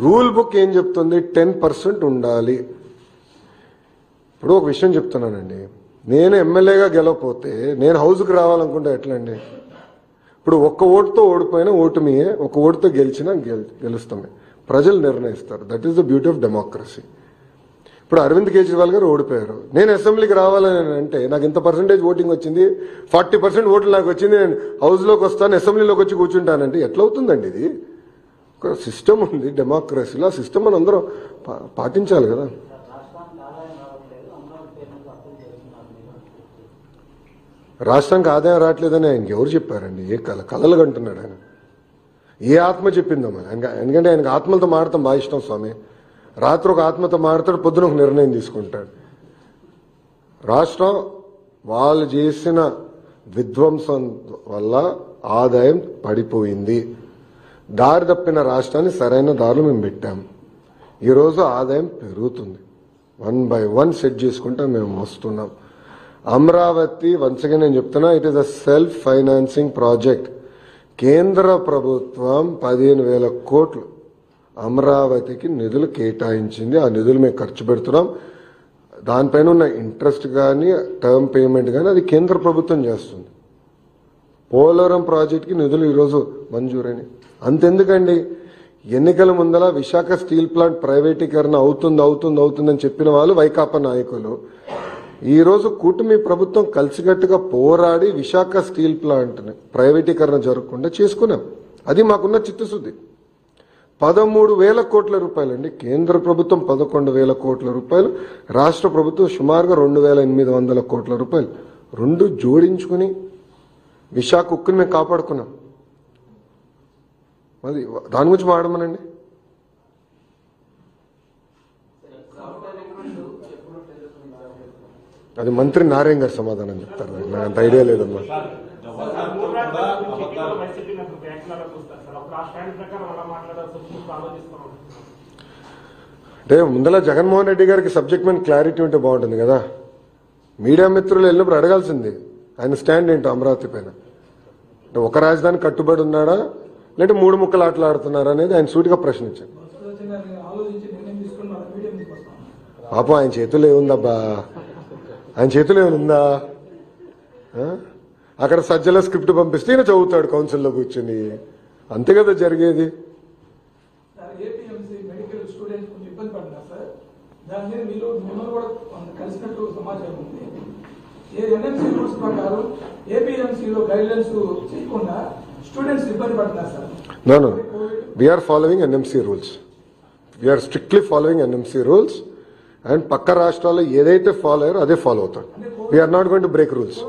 Rule book ఏం చెప్తుంది? Ten percent ఉండాలి. ఇప్పుడు ఒక విషయం చెప్తున్నానండి. నేను ఎమ్మెల్యేగా గెలవపోతే నేను హౌస్కి రావాలనుకుంటే ఎట్లా అండి ఇప్పుడు ఒక్క ఓటుతో ఓడిపోయినా ఓటమియే ఒక ఓటుతో గెలిచినా గెల్ గెలుస్తామే. ప్రజలు నిర్ణయిస్తారు. That is the beauty of democracy ఇప్పుడు అరవింద్ కేజ్రీవాల్ గారు ఓడిపోయారు. నేను అసెంబ్లీకి రావాలని అంటే నాకు ఇంత పర్సెంటేజ్ ఓటింగ్ వచ్చింది? ఫార్టీ పర్సెంట్ ఓట్లు నాకు వచ్చింది. నేను హౌస్లోకి వస్తాను అసెంబ్లీలోకి వచ్చి కూర్చుంటానంటే ఎట్లవుతుందండి ఇది? ఒక సిస్టమ్ ఉంది డెమోక్రసీలో ఆ సిస్టమ్ మనం అందరం పా- పాటించాలి కదా. రాష్ట్రానికి ఆదాయం రావట్లేదని ఆయనకి ఎవరు చెప్పారండి? ఏ కళ కళలు కంటున్నాడు ఆయన. ఏ ఆత్మ చెప్పిందమ్మా ఆయన ఎందుకంటే ఆయనకు ఆత్మలతో మాడతాం బాగా ఇష్టం స్వామి. రాత్రి ఒక ఆత్మతో మాడతాడు పొద్దున ఒక నిర్ణయం తీసుకుంటాడు. రాష్ట్రం వాళ్ళు చేసిన విధ్వంసం వల్ల ఆదాయం పడిపోయింది. దారి తప్పిన రాష్ట్రాన్ని సరైన దారిలో మేము పెట్టాము ఈరోజు ఆదాయం పెరుగుతుంది. వన్ బై వన్ సెట్ చేసుకుంటా మేము వస్తున్నాం. అమరావతి వన్స్గా నేను చెప్తున్నా it is a self financing project కేంద్ర ప్రభుత్వం పదిహేను వేల కోట్లు అమరావతికి నిధులు కేటాయించింది. ఆ నిధులు మేము ఖర్చు పెడుతున్నాం. దానిపైన ఉన్న ఇంట్రెస్ట్ కానీ టర్మ్ పేమెంట్ కానీ అది కేంద్ర ప్రభుత్వం చేస్తుంది. పోలవరం ప్రాజెక్టుకి నిధులు ఈరోజు మంజూరైనవి అంతెందుకండి? ఎన్నికల ముందల విశాఖ స్టీల్ ప్లాంట్ ప్రైవేటీకరణ అవుతుంది అవుతుంది అవుతుందని చెప్పిన వాళ్ళు వైకాపా నాయకులు. ఈరోజు కూటమి ప్రభుత్వం కలిసికట్టుగా పోరాడి విశాఖ స్టీల్ ప్లాంట్ని ప్రైవేటీకరణ జరగకుండా చేసుకున్నాం. అది మాకున్న చిత్తశుద్ధి. పదమూడు వేల కోట్ల రూపాయలండి. కేంద్ర ప్రభుత్వం పదకొండు వేల కోట్ల రూపాయలు రాష్ట్ర ప్రభుత్వం సుమారుగా రెండు వేల ఎనిమిది వందల కోట్ల రూపాయలు. రెండు జోడించుకుని విశాఖ ఉక్కుని మేము కాపాడుకున్నాం. అది దాని గురించి మాడమనండి అది మంత్రి నారాయణ గారు సమాధానం చెప్తారు. నాకు అంత ఐడియా లేదమ్మా. అంటే ముందల జగన్మోహన్ రెడ్డి గారికి సబ్జెక్ట్ మీద క్లారిటీ ఉంటే బాగుంటుంది కదా. మీడియా మిత్రులు వెళ్ళినప్పుడు అడగాల్సింది. ఆయన స్టాండ్ ఏంటో అమరావతి పైన? అంటే ఒక రాజధాని కట్టుబడి ఉన్నాడా? లేదంటే మూడు ముక్కలు ఆటలాడుతున్నారా అనేది ఆయన సూటిగా ప్రశ్నించారు పాపం ఆయన చేతులు ఏముందబ్బా ఆయన చేతులు ఏముందా అక్కడ సజ్జల స్క్రిప్ట్ పంపిస్తే ఈయన చదువుతాడు కౌన్సిల్లో కూర్చుని. అంతే కదా జరిగేది. దాని మీద మీరు మిమ్మల్ని కూడా కలిసినట్టు సమాచారం ఉంది. ఏ ఎన్ఎంసీ రూల్స్ ప్రకారం ఏపీఎంసీలో గైడ్లైన్స్ చేయకుండా స్టూడెంట్స్ ఇబ్బంది పడుతున్నారు sir. No no we are following NMC rules we are strictly following NMC rules and పక్క రాష్ట్రాల్లో ఏదైతే ఫాలో అయ్యారో అదే ఫాలో అవుతాడు we are not going to break rules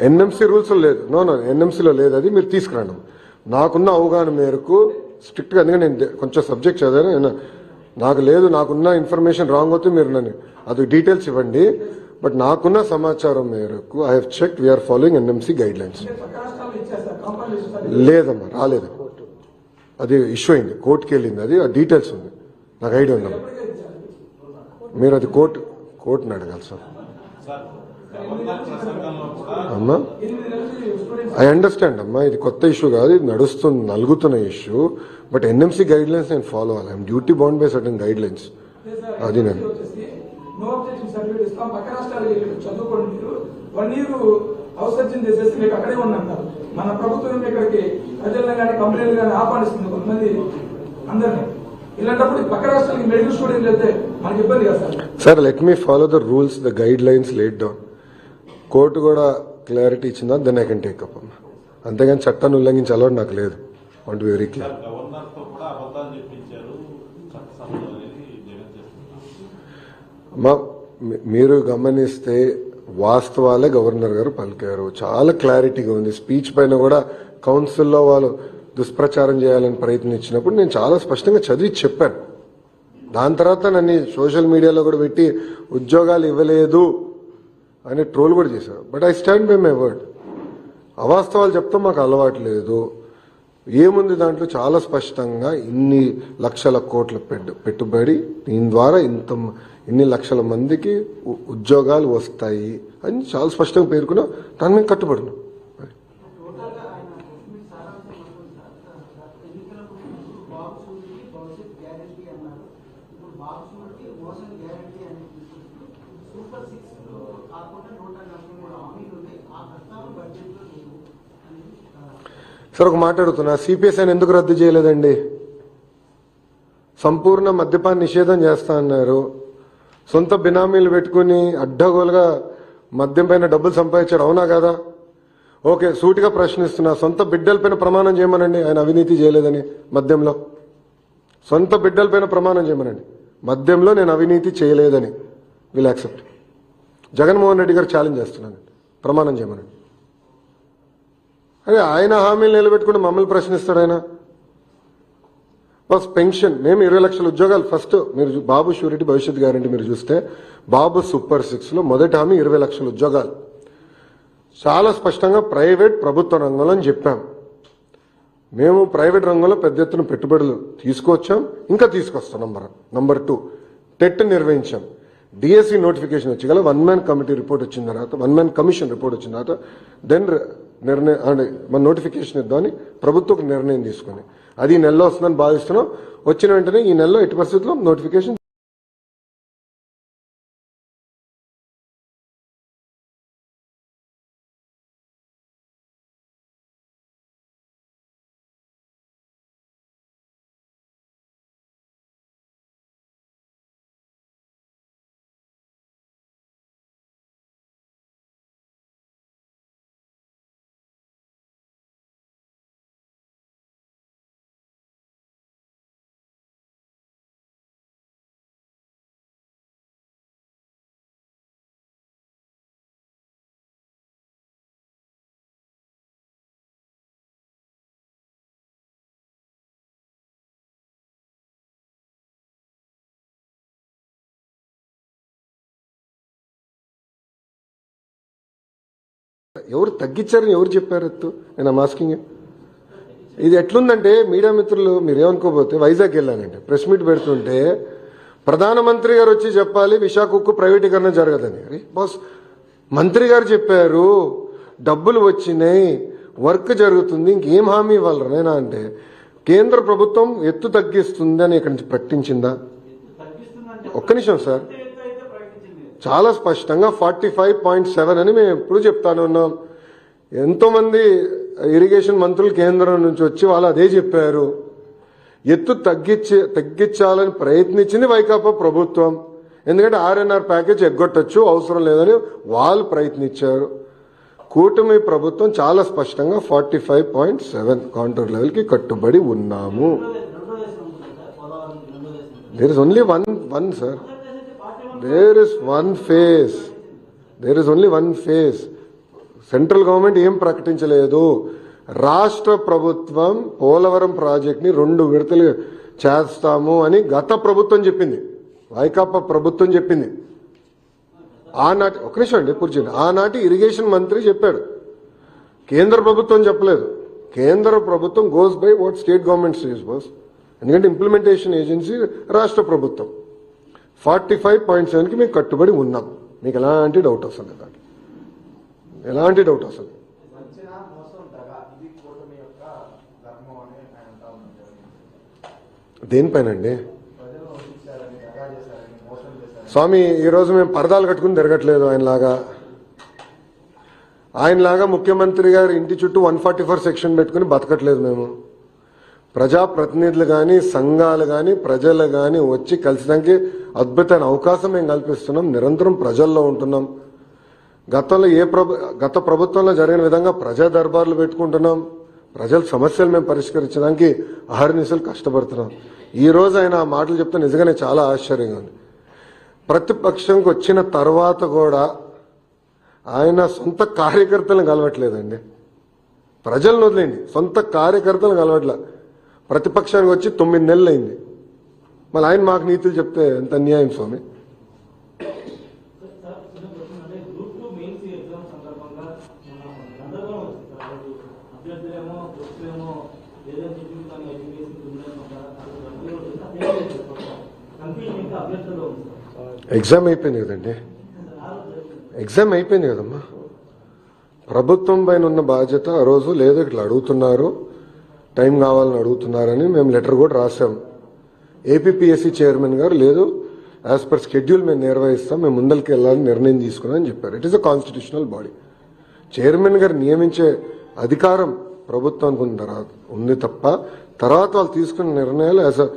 NMC rules లేదు. నో నో ఎన్ఎంసీలో లేదు. అది మీరు తీసుకురండి. నాకున్న అవగాహన మేరకు స్ట్రిక్ట్గా ఎందుకంటే నేను కొంచెం సబ్జెక్ట్ చదివాను. నేను- నాకు లేదు నాకున్న ఇన్ఫర్మేషన్ రాంగ్ అవుతే మీరు నన్ను అది డీటెయిల్స్ ఇవ్వండి. బట్ నాకున్న సమాచారం మేరకు I have check we are following NMC guidelines లేదమ్మా రాలేదు. అది ఇష్యూ అయింది కోర్టుకి వెళ్ళింది అది ఆ డీటెయిల్స్ ఉంది. నాకు ఐడియా ఉందమ్మా మీరు అది కోర్టు కోర్టుని అడగాలి సార్ అమ్మా ఐ అండర్స్టాండ్ అమ్మా ఇది కొత్త ఇష్యూ కాదు ఇది నడుస్తుంది నలుగుతున్న issue but NMC guidelines నేను ఫాలో అవ్వాలి I'm duty bound by certain guidelines అది నేను. చేసేసి మీకు అక్కడే ఉండంటారు మన ప్రభుత్వం ఇక్కడికి ప్రజలను కానీ కంపెనీలు కానీ కొంతమంది అందరినీ ఇలాంటప్పుడు పక్క రాష్ట్రాలకి మెడికల్ స్టూడెంట్ మనకి ఇబ్బంది కదా sir sir let me follow the rules the guidelines laid down court కూడా క్లారిటీ ఇచ్చిందా? Then I can take up అమ్మా అంతేగాని చట్టాన్ని ఉల్లంఘించే అలవాటు నాకు లేదు. వాంట్ వెరీ క్లియర్ అమ్మా మీ- మీరు గమనిస్తే వాస్తవాలే గవర్నర్ గారు పలికారు. చాలా క్లారిటీగా ఉంది. స్పీచ్ పైన కూడా కౌన్సిల్లో వాళ్ళు దుష్ప్రచారం చేయాలని ప్రయత్నించినప్పుడు నేను చాలా స్పష్టంగా చదివి చెప్పాను. దాని తర్వాత నన్ను సోషల్ మీడియాలో కూడా పెట్టి ఉద్యోగాలు ఇవ్వలేదు. అని ట్రోల్ కూడా చేశారు but I stand by my word అవాస్తవాలు చెప్తాం మాకు అలవాటు లేదు. ఏముంది దాంట్లో? చాలా స్పష్టంగా ఇన్ని లక్షల కోట్ల పెట్టుబడి దీని ద్వారా ఇంత ఇన్ని లక్షల మందికి ఉద్యోగాలు వస్తాయి అని చాలా స్పష్టంగా పేర్కొన్నా. దాని మీద కట్టుబడినాం మోసం గ్యారంటీ సూపర్ సిక్స్ కాకుండా నూట నలభై మూడు హామీలు ఉన్నాయి. ఆ ప్రస్తావన బడ్జెట్లో లేవు సార్ ఒక మాట్లాడుతున్నా సిపిఎస్ఐని సిపిఎస్ ఎందుకు రద్దు చేయలేదండి? సంపూర్ణ మద్యపాన నిషేధం చేస్తా అన్నారు. సొంత బినామీలు పెట్టుకుని అడ్డగోలుగా మద్యం పైన డబ్బులు సంపాదించాడు అవునా కదా? ఓకే సూటిగా ప్రశ్నిస్తున్నా. సొంత బిడ్డలపైన ప్రమాణం చేయమనండి. ఆయన అవినీతి చేయలేదని మద్యంలో. సొంత బిడ్డలపైన ప్రమాణం చేయమనండి. మద్యంలో నేను అవినీతి చేయలేదని. విల్ యాక్సెప్ట్ జగన్మోహన్ రెడ్డి గారు ఛాలెంజ్ చేస్తున్నాను ప్రమాణం చేయమని అరే ఆయన హామీలు నిలబెట్టుకుని మమ్మల్ని ప్రశ్నిస్తాడు ఆయన. బస్ పెన్షన్ మేము ఇరవై లక్షల ఉద్యోగాలు. ఫస్ట్ మీరు బాబు షూరిటీ భవిష్యత్ గ్యారంటీ మీరు చూస్తే బాబు సూపర్ సిక్స్లో మొదటి హామీ ఇరవై లక్షల ఉద్యోగాలు. చాలా స్పష్టంగా ప్రైవేట్ ప్రభుత్వ రంగంలో అని చెప్పాం. మేము ప్రైవేట్ రంగంలో పెద్ద ఎత్తున పెట్టుబడులు తీసుకొచ్చాం. ఇంకా తీసుకొస్తాం. నంబర్ నంబర్ టూ టెట్ నిర్వహించాం. డిఎస్సి నోటిఫికేషన్ వచ్చి గల వన్ మ్యాన్ కమిటీ రిపోర్ట్ వచ్చిన తర్వాత వన్ మ్యాన్ కమిషన్ రిపోర్ట్ వచ్చిన తర్వాత దెన్ నిర్ణయం అంటే మన నోటిఫికేషన్ ఇద్దామని ప్రభుత్వం నిర్ణయం తీసుకుని అది ఈ నెలలో వస్తుందని భావిస్తున్నాం. వచ్చిన వెంటనే ఈ నెలలో ఎట్టి పరిస్థితుల్లో నోటిఫికేషన్ ఎవరు తగ్గించారని ఎవరు చెప్పారు ఎత్తు? నేను మాస్కింగ్ ఇది ఎట్లుందంటే మీడియా మిత్రులు మీరేమనుకోబోతే వైజాగ్ వెళ్ళానండి ప్రెస్ మీట్ పెడుతుంటే ప్రధానమంత్రి గారు వచ్చి చెప్పాలి విశాఖ ప్రైవేటీకరణ జరగదని. అరే బాస్ మంత్రి గారు చెప్పారు డబ్బులు వచ్చినాయి వర్క్ జరుగుతుంది ఇంకేం హామీ ఇవ్వాలి నేనా అంటే కేంద్ర ప్రభుత్వం ఎత్తు తగ్గిస్తుంది అని ఇక్కడి నుంచి ప్రకటించిందా? ఒక్క నిమిషం సార్ ఎంత ఎత్తు అయితే ప్రకటించింది చాలా స్పష్టంగా ఫార్టీ ఫైవ్ పాయింట్ సెవెన్ అని మేము ఎప్పుడు చెప్తాను ఉన్నాం. ఎంతోమంది ఇరిగేషన్ మంత్రులు కేంద్రం నుంచి వచ్చి వాళ్ళు అదే చెప్పారు. ఎత్తు తగ్గించి తగ్గించాలని ప్రయత్నించింది వైకాపా ప్రభుత్వం. ఎందుకంటే ఆర్ఎన్ఆర్ ప్యాకేజ్ ఎగ్గొట్టచ్చు అవసరం లేదని వాళ్ళు ప్రయత్నించారు. కూటమి ప్రభుత్వం చాలా స్పష్టంగా forty five point seven counter లెవెల్కి కట్టుబడి ఉన్నాము. There is only one one sir మొదటి దేశం అయితే party one there is one phase there is only one phase central government ఏం ప్రకటించలేదు. రాష్ట్ర ప్రభుత్వం పోలవరం ప్రాజెక్ట్ని రెండు విడతలు చేస్తాము అని గత ప్రభుత్వం చెప్పింది. వైకాపా ప్రభుత్వం చెప్పింది. ఆనాటి ఒక నిమిషం అండి కూర్చోండి ఆనాటి ఇరిగేషన్ మంత్రి చెప్పాడు. కేంద్ర ప్రభుత్వం చెప్పలేదు. కేంద్ర ప్రభుత్వం goes by what state government says boss ఎందుకంటే ఇంప్లిమెంటేషన్ ఏజెన్సీ రాష్ట్ర ప్రభుత్వం. ఫార్టీ ఫైవ్ పాయింట్ సెవెన్కి మేము కట్టుబడి ఉన్నాం. మీకు ఎలాంటి డౌట్ వస్తుంది దాంట్లో ఎలాంటి డౌట్ వస్తుంది మోసం చేశారని స్వామి ఈరోజు మేము పరదాలు కట్టుకుని తిరగట్లేదు ఆయనలాగా. ఆయనలాగా ముఖ్యమంత్రి గారి ఇంటి చుట్టూ వన్ ఫార్టీ ఫోర్ సెక్షన్ పెట్టుకుని బతకట్లేదు మేము. ప్రజాప్రతినిధులు కానీ సంఘాలు కానీ ప్రజలు కానీ వచ్చి కలిసడానికి అద్భుతమైన అవకాశం మేము కల్పిస్తున్నాం. నిరంతరం ప్రజల్లో ఉంటున్నాం. గతంలో ఏ ప్రభు గత ప్రభుత్వంలో జరిగిన విధంగా ప్రజా దర్బార్లు పెట్టుకుంటున్నాం. ప్రజల సమస్యలు మేము పరిష్కరించడానికి అహర్నిశలు కష్టపడుతున్నాం. ఈ రోజు ఆయన ఆ మాటలు చెప్తే నిజంగానే చాలా ఆశ్చర్యంగా ఉంది. ప్రతిపక్షంకి వచ్చిన తర్వాత కూడా ఆయన సొంత కార్యకర్తలను కలవట్లేదండి. ప్రజలను వదిలేండి సొంత కార్యకర్తలను కలవట్లే. ప్రతిపక్షానికి వచ్చి తొమ్మిది నెలలు అయింది మళ్ళీ ఆయన మాకు నీతులు చెప్తే ఎంత అన్యాయం స్వామి? ఎగ్జామ్ ఎగ్జామ్ అయిపోయింది కదండి. ఎగ్జామ్ అయిపోయింది కదమ్మా. ప్రభుత్వం పైన ఉన్న బాధ్యత ఆ రోజు లేదు ఇట్లా అడుగుతున్నారు. టైం కావాలని అడుగుతున్నారని మేము లెటర్ కూడా రాసాం ఏపీపీఎస్సీ చైర్మన్ గారు లేదు యాజ్ పర్ షెడ్యూల్ మేము నిర్వహిస్తాం మేము ముందరికి వెళ్ళాలని నిర్ణయం తీసుకున్నామని చెప్పారు. It is a constitutional body chairman గారు నియమించే అధికారం ప్రభుత్వానికి ఉంది తర్వాత ఉంది తప్ప తర్వాత వాళ్ళు తీసుకున్న నిర్ణయాలు as a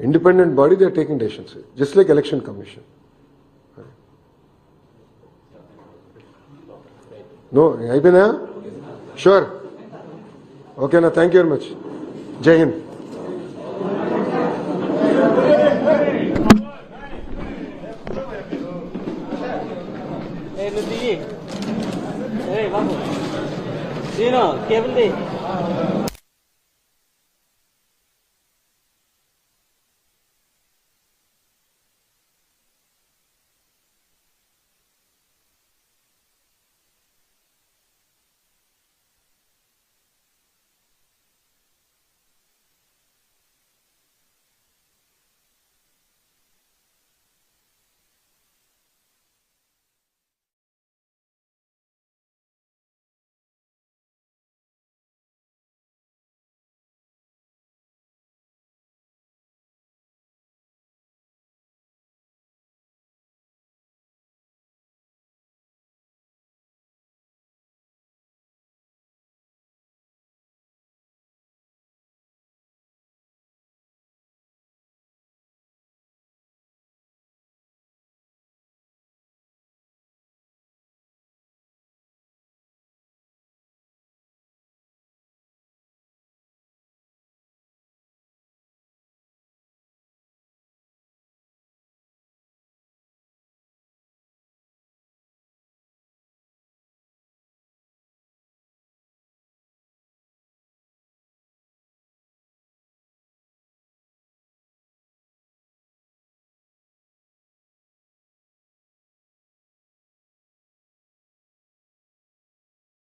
independent body they taking decisions just like election commission no అయిపోయినా sure Okay, now thank you very much. ಹಿಂದ್ Hey, Babu. Hey, you know, cable day?